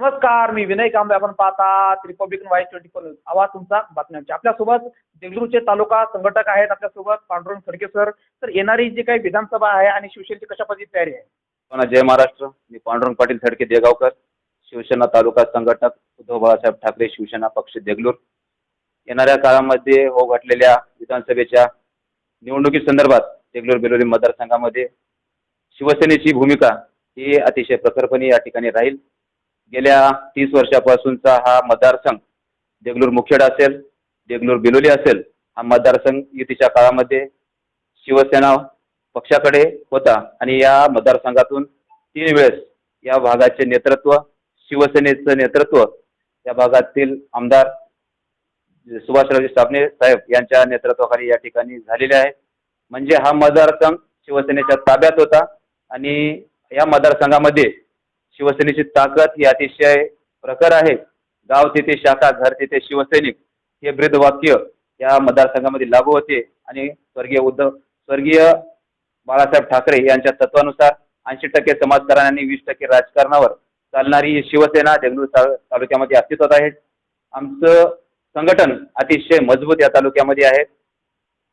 नमस्कार मी विनय कांबळे. आपण पाहतात Republican voice twenty four news आवाज तुमचा बातम्यांचा आपल्यासोबत देगलूरचे तालुका संघटक आहेत आपल्यासोबत पांडुरंग खडके सर तर येणारी जी काही विधानसभा आहे आणि शिवसेनेची कशा पद्धतीची तयारी आहे? जय महाराष्ट्र. मी पांडुरंग पाटील थडके देगावकर शिवसेना तालुका संघटक उद्धव बाळासाहेब ठाकरे शिवसेना पक्ष देगलूर. येणाऱ्या काळामध्ये हो घटलेल्या विधानसभेच्या निवडणुकी संदर्भात देगलूर बिलोली मतदारसंघामध्ये शिवसेनेची भूमिका ही अतिशय प्रखरपणे या ठिकाणी राहील. गेल्या तीस वर्षापासूनचा हा मतदारसंघ देगलूर मुखेड असेल देगलूर बिलोली असेल हा मतदारसंघ युतीच्या काळामध्ये शिवसेना पक्षाकडे होता. आणि या मतदारसंघातून तीन वेळेस या भागाचे नेतृत्व शिवसेनेचं नेतृत्व या भागातील आमदार सुभाषरावजी साबणे साहेब यांच्या नेतृत्वाखाली या ठिकाणी झालेले आहे. म्हणजे हा मतदारसंघ शिवसेनेच्या ताब्यात होता. आणि या मतदारसंघामध्ये शिवसेनेची ताकद ही अतिशय प्रखर आहे. गाव तिथे शाखा घर तिथे शिवसैनिक हे ब्रीद वाक्य या मतदारसंघामध्ये लागू होते. आणि स्वर्गीय उद्धव स्वर्गीय बाळासाहेब ठाकरे यांच्या तत्वानुसार ऐंशी टक्के समाजकारण आणि वीस टक्के राजकारणावर चालणारी ही शिवसेना देगलूर तालुक्यामध्ये अस्तित्वात आहे. आमचं संघटन अतिशय मजबूत या तालुक्यामध्ये आहे.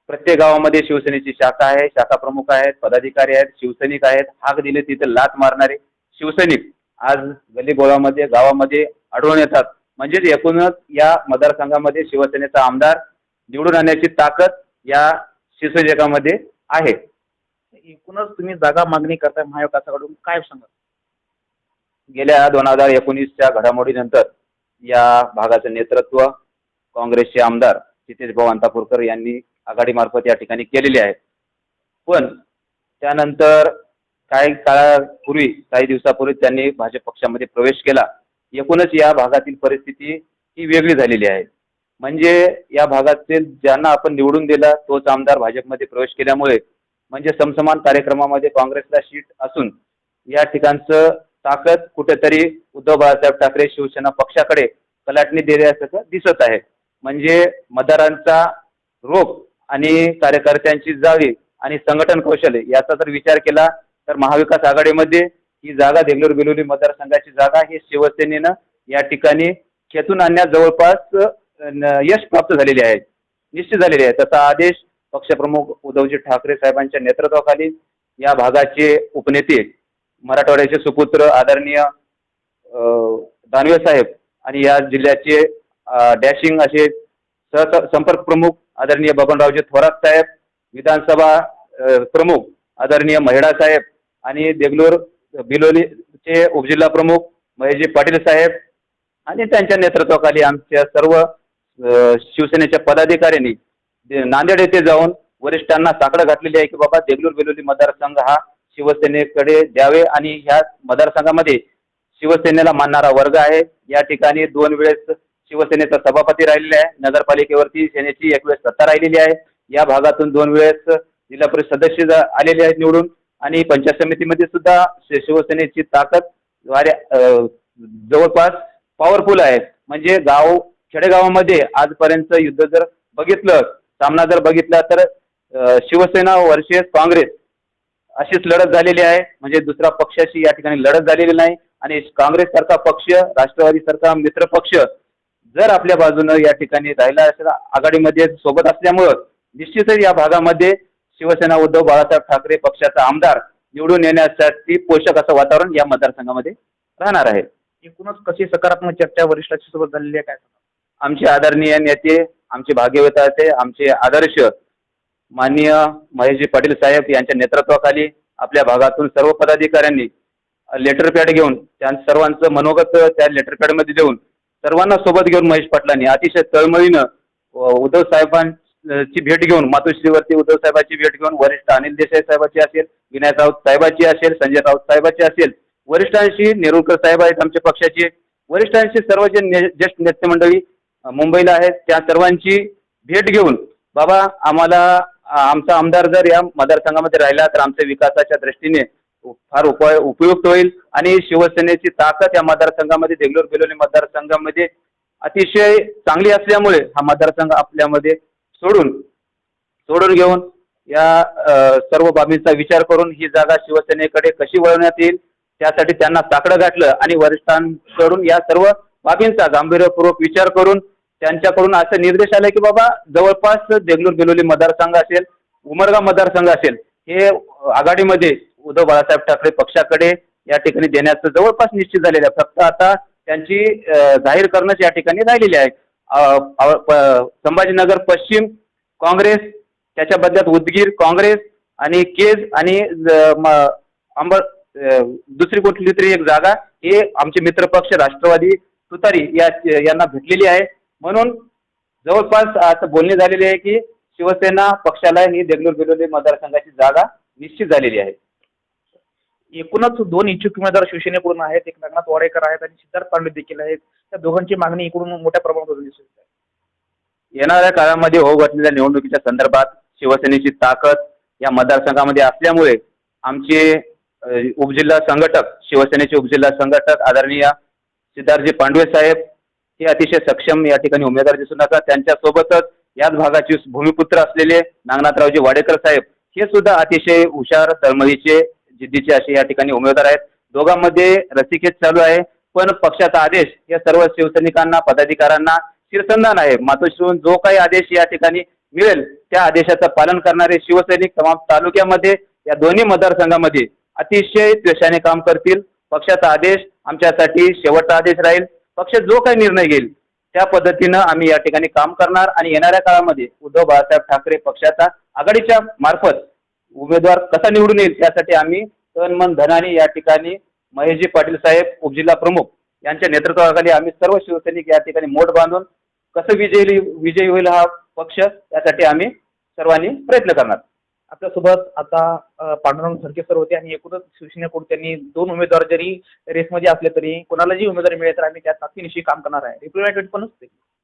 प्रत्येक गावामध्ये शिवसेनेची शाखा आहे. शाखा प्रमुख आहेत पदाधिकारी आहेत शिवसैनिक आहेत. हाक दिले तिथे लात मारणारे शिवसैनिक आज गल्लीबोळामध्ये गावामध्ये आढळून येतात. म्हणजेच एकूणच या मतदारसंघामध्ये शिवसेनेचा आमदार निवडून आणण्याची ताकद या शिवसैनिकामध्ये आहे. एकूणच तुम्ही जागा मागणी करताय महाविकासाकडून काय सांगा गेल्या दोन हजार एकोणीसच्या घडामोडीनंतर या भागाचं नेतृत्व काँग्रेसचे आमदार जितेश भाऊ अंतापूरकर यांनी आघाडीमार्फत या ठिकाणी केलेले आहे. पण त्यानंतर काही काळापूर्वी काही दिवसापूर्वी त्यांनी भाजप पक्षामध्ये प्रवेश केला. एकूणच या भागातील परिस्थिती ही वेगळी झालेली आहे. म्हणजे या भागातील ज्यांना आपण निवडून दिला तोच आमदार भाजपमध्ये प्रवेश केल्यामुळे म्हणजे समसमान कार्यक्रमामध्ये काँग्रेसला सीट असून या ठिकाणचं ताकद कुठेतरी उद्धव बाळासाहेब ठाकरे शिवसेना पक्षाकडे कलाटणी दिल्यासारखं दिसत आहे. म्हणजे मतदारांचा रोग आणि कार्यकर्त्यांची जाळी आणि संघटन कौशल्य याचा जर विचार केला तर महाविकास आघाडीमध्ये ही जागा देगलूर बिलोली मतदारसंघाची जागा ही शिवसेनेनं या ठिकाणी खेचून आणण्यास जवळपास न- यश प्राप्त झालेले आहे. निश्चित झालेले आहे. तसा आदेश पक्षप्रमुख उद्धवजी ठाकरे साहेबांच्या नेतृत्वाखाली या भागाचे उपनेते मराठवाड्याचे सुपुत्र आदरणीय दानवे साहेब आणि या जिल्ह्याचे डॅशिंग असे सह संपर्क प्रमुख आदरणीय बबनरावजी थोरात साहेब विधानसभा प्रमुख आदरणीय महिडा साहेब आणि देगलूर बिलोलीचे उपजिल्हा प्रमुख महेशजी पाटील साहेब आणि त्यांच्या नेतृत्वाखाली आमच्या सर्व शिवसेनेच्या पदाधिकाऱ्यांनी नांदेड येथे जाऊन वरिष्ठांना साकडं घातलेली आहे की बाबा देगलूर बिलोली मतदारसंघ हा शिवसेनेकडे द्यावे आणि ह्या मतदारसंघामध्ये शिवसेनेला मानणारा वर्ग आहे. या ठिकाणी दोन वेळेस शिवसेनेचा सभापती राहिलेला आहे. नगरपालिकेवरती सेनेची एक वेळेस सत्ता राहिलेली आहे. या भागातून दोन वेळेस जिल्हा परिषद सदस्य आलेले आहेत निवडून. आणि पंचायत समितीमध्ये सुद्धा शिवसेनेची ताकदद्वारे जवळपास पॉवरफुल आहे. म्हणजे गाव खेडेगावामध्ये आजपर्यंत युद्ध जर बघितलं सामना जर बघितला तर शिवसेना वर्सेस काँग्रेस अशीच लढत झालेली आहे. म्हणजे दुसरा पक्षाशी या ठिकाणी लढत झालेली नाही. आणि काँग्रेस सारखा पक्ष राष्ट्रवादी सारखा मित्र पक्ष जर आपल्या बाजूनं या ठिकाणी राहिला असेल आघाडीमध्ये सोबत असल्यामुळं निश्चितच या भागामध्ये शिवसेना उद्धव बाळासाहेब ठाकरे पक्षाचा आमदार निवडून येण्यासाठी पोषक असं वातावरण या मतदारसंघामध्ये राहणार आहे. एकूणच कशी सकारात्मक चर्चा वरिष्ठांच्या सोबत झालेली आहे काय आमचे आदरणीय नेते आमचे भाग्यवताचे आमचे आदर्श माननीय महेशजी पाटील साहेब यांच्या नेतृत्वाखाली आपल्या भागातून सर्व पदाधिकाऱ्यांनी लेटर पॅड घेऊन त्या सर्वांचं मनोगत त्या लेटर पॅडमध्ये देऊन सर्वांना सोबत घेऊन महेश पाटलांनी अतिशय तळमळीनं उद्धव ची भेट घेऊन मातोश्रीवरती उद्धव साहेबांची भेट घेऊन वरिष्ठ अनिल देसाई साहेबाची असेल विनायक राऊत साहेबाची असेल संजय राऊत साहेबाची असेल वरिष्ठांशी नेरुळकर साहेब आहेत आमच्या पक्षाचे. वरिष्ठांशी सर्व जे ज्येष्ठ नेते मंडळी मुंबईला आहेत त्या सर्वांची भेट घेऊन बाबा आम्हाला आमचा आमदार जर या मतदारसंघामध्ये राहिला तर आमच्या विकासाच्या दृष्टीने फार उपाय उपयुक्त होईल. आणि शिवसेनेची ताकद या मतदारसंघामध्ये देगलूर बेलोली मतदारसंघामध्ये अतिशय चांगली असल्यामुळे हा मतदारसंघ आपल्यामध्ये सोडून सोडून घेऊन या सर्व बाबींचा विचार करून ही जागा शिवसेनेकडे कशी वळवण्यात येईल त्यासाठी त्यांना साकडं गाठलं आणि वरिष्ठांकडून या सर्व बाबींचा गांभीर्यपूर्वक विचार करून त्यांच्याकडून असे निर्देश आले की बाबा जवळपास देगलूर बिलोली मतदारसंघ असेल उमरगा मतदारसंघ असेल हे आघाडीमध्ये उद्धव बाळासाहेब ठाकरे पक्षाकडे या ठिकाणी देण्याचं जवळपास निश्चित झालेलं आहे. फक्त आता त्यांची जाहीर करणंच या ठिकाणी राहिलेली आहे. संभाजीनगर पश्चिम काँग्रेस त्याच्या बदल्यात उदगीर काँग्रेस आणि केज आणि म- अंबर दुसरी कुठली तरी एक जागा हे आमचे मित्रपक्ष राष्ट्रवादी तुतारी या यांना भेटलेली आहे. म्हणून जवळपास आता बोलणे झालेली आहे की शिवसेना पक्षाला ही देगलूर बिलोली मतदारसंघाची जागा निश्चित झालेली आहे. एकूणच दोन इच्छुक उमेदवार शिवसेनेकडून आहेत एक नागनाथ वाडेकर आहेत आणि सिद्धार्थ पांडे देखील आहेत. त्या दोघांची मागणी इकडून मोठ्या प्रमाणात दिसून येत आहे येणाऱ्या काळामध्ये होऊ घातलेल्या निवडणुकीच्या संदर्भात शिवसेनेची ताकद या मतदारसंघामध्ये असल्यामुळे आमचे उपजिल्हा संघटक शिवसेनेचे उपजिल्हा संघटक आदरणीय सिद्धार्थजी पांडवे साहेब हे अतिशय सक्षम या ठिकाणी उमेदवार दिसून येतात त्यांच्यासोबतच याच भागाचे भूमिपुत्र असलेले नागनाथरावजी वाडेकर साहेब हे सुद्धा अतिशय हुशार तळमळीचे जिद्दीचे असे या ठिकाणी उमेदवार आहेत. दोघांमध्ये रसिकेत चालू आहे. पण पक्षाचा आदेश या सर्व शिवसैनिकांना पदाधिकाऱ्यांना शिरसंधान आहे. मातोश्रीहून जो काही आदेश या ठिकाणी मिळेल त्या आदेशाचं पालन करणारे शिवसैनिक तमाम तालुक्यामध्ये या दोन्ही मतदारसंघामध्ये अतिशय त्वेषाने काम करतील. पक्षाचा आदेश आमच्यासाठी शेवटचा आदेश राहील. पक्ष जो काही निर्णय घेईल त्या पद्धतीनं आम्ही या ठिकाणी काम करणार. आणि येणाऱ्या काळामध्ये उद्धव बाळासाहेब ठाकरे पक्षाचा आघाडीच्या मार्फत उमेदवार कसा निवडून येईल त्यासाठी आम्ही तन मन धनाने या ठिकाणी महेशजी पाटील साहेब उपजिल्हा प्रमुख यांच्या नेतृत्वाखाली आम्ही सर्व शिवसैनिक या ठिकाणी मोठ बांधून कसं विजयी विजयी होईल हा पक्ष यासाठी आम्ही सर्वांनी प्रयत्न करणार. आपल्यासोबत आता पांडुरंग सरके सर होते आणि एकूणच शिवसेनेकडून त्यांनी दोन उमेदवार जरी रेसमध्ये असले तरी कोणाला जी उमेदवारी मिळेल तर आम्ही त्या ताकदीनिशी काम करणार आहे. रिप्रेझेंटेटिव्ह पण असते?